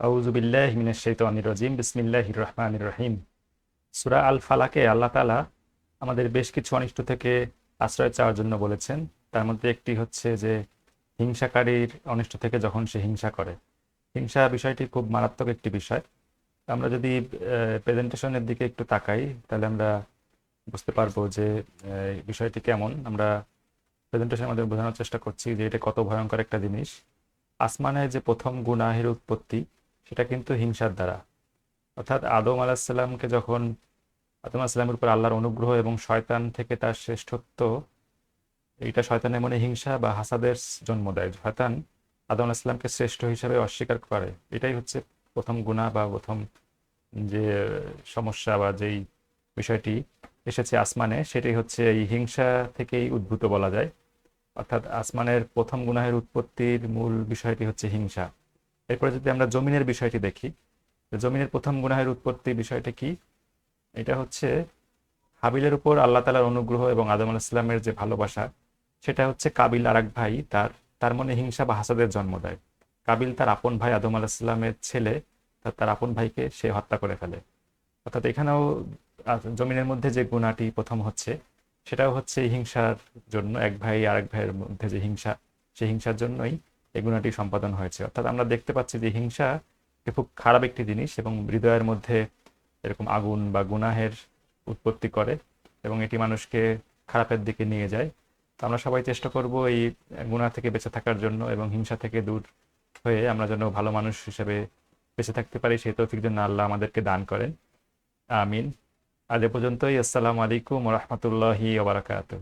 আউজুবিল্লাহ মিনাশ শাইতানির রাজিম। বিসমিল্লাহির রহমানির রহিম। সূরা আল ফালাকে আল্লাহ তাআলা আমাদের বেশ কিছু অনিষ্ট থেকে আশ্রয় চাওয়ার জন্য বলেছেন। তার মধ্যে একটি হচ্ছে যে, হিংসাকারীর অনিষ্ট থেকে যখন সে হিংসা করে। হিংসা বিষয়টি খুব মারাত্মক একটি বিষয়। আমরা যদি প্রেজেন্টেশনের দিকে একটু তাকাই, তাহলে আমরা বুঝতে পারব যে বিষয়টি কেমন। আমরা প্রেজেন্টেশনের মাধ্যমে বোঝানোর চেষ্টা করছি যে, এটা কত ভয়ঙ্কর একটা জিনিস। আসমানে যে প্রথম গুনাহের উৎপত্তি সেটা কিন্তু হিংসার দ্বারা। অর্থাৎ আদম আলাহিসাল্লামকে যখন আদম আলাহিসাল্লামের উপর আল্লাহর অনুগ্রহ এবং শয়তান থেকে তার শ্রেষ্ঠত্ব, এইটা শয়তানের মনে হিংসা বা হাসাদের জন্ম দেয়। শয়তান আদম আলাহিসাল্লামকে শ্রেষ্ঠ হিসাবে অস্বীকার করে। এটাই হচ্ছে প্রথম গুনাহ বা প্রথম যে সমস্যা বা যেই বিষয়টি এসেছে আসমানে, সেটাই হচ্ছে এই হিংসা থেকেই উদ্ভূত বলা যায়। অর্থাৎ আসমানের প্রথম গুনাহের উৎপত্তির মূল বিষয়টি হচ্ছে হিংসা। এরপরে যদি আমরা জমিনের বিষয়টি দেখি জমিনের প্রথম গুনাহের উৎপত্তি বিষয়টা কি? এটা হচ্ছে হাবিলের উপর আল্লাহ তালার অনুগ্রহ এবং আদম আলাহিসাল্লামের যে ভালোবাসা, সেটা হচ্ছে কাবিল আর এক ভাই তার তার মনে হিংসা বা হাসাদের জন্ম দেয়। কাবিল তার আপন ভাই আদম আলাহিসাল্লামের ছেলে তার তার আপন ভাইকে সে হত্যা করে ফেলে। অর্থাৎ এখানেও জমিনের মধ্যে যে গুণাটি প্রথম হচ্ছে, সেটাও হচ্ছে হিংসার জন্য, এক ভাই আর এক ভাইয়ের মধ্যে যে হিংসা, সেই হিংসার জন্যই এই গুণাটি সম্পাদন হয়েছে। অর্থাৎ আমরা দেখতে পাচ্ছি যে হিংসা খুব খারাপ একটি জিনিস এবং হৃদয়ের মধ্যে এরকম আগুন বা গুনাহের উৎপত্তি করে এবং এটি মানুষকে খারাপের দিকে নিয়ে যায়। তো আমরা সবাই চেষ্টা করব এই গুনাহ থেকে বেঁচে থাকার জন্য এবং হিংসা থেকে দূর হয়ে আমরা যেন ভালো মানুষ হিসেবে বেঁচে থাকতে পারি, সেই তৌফিক জন্য আল্লাহ আমাদেরকে দান করেন। আমিন। আজ এ পর্যন্তই। আসসালামু আলাইকুম রহমতুল্লাহি ওবরাকাতুহ